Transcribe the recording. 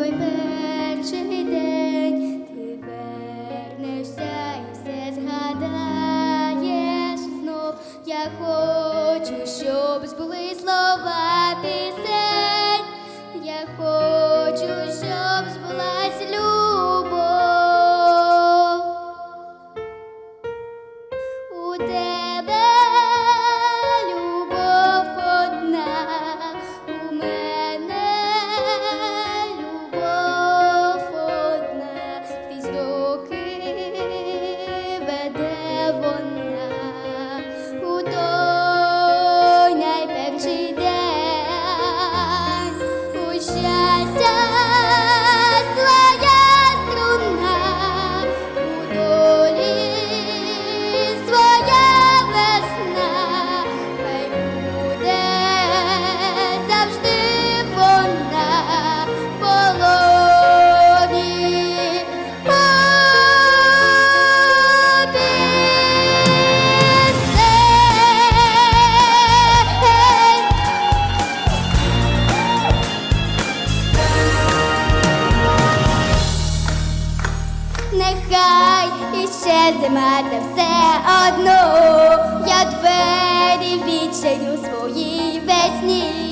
той день і все згадаєш. Я хочу, щоб збули слова пісень. Я хочу, щоб збулась любов. У тебе зима та все одно, я двері відчиню своїй весні,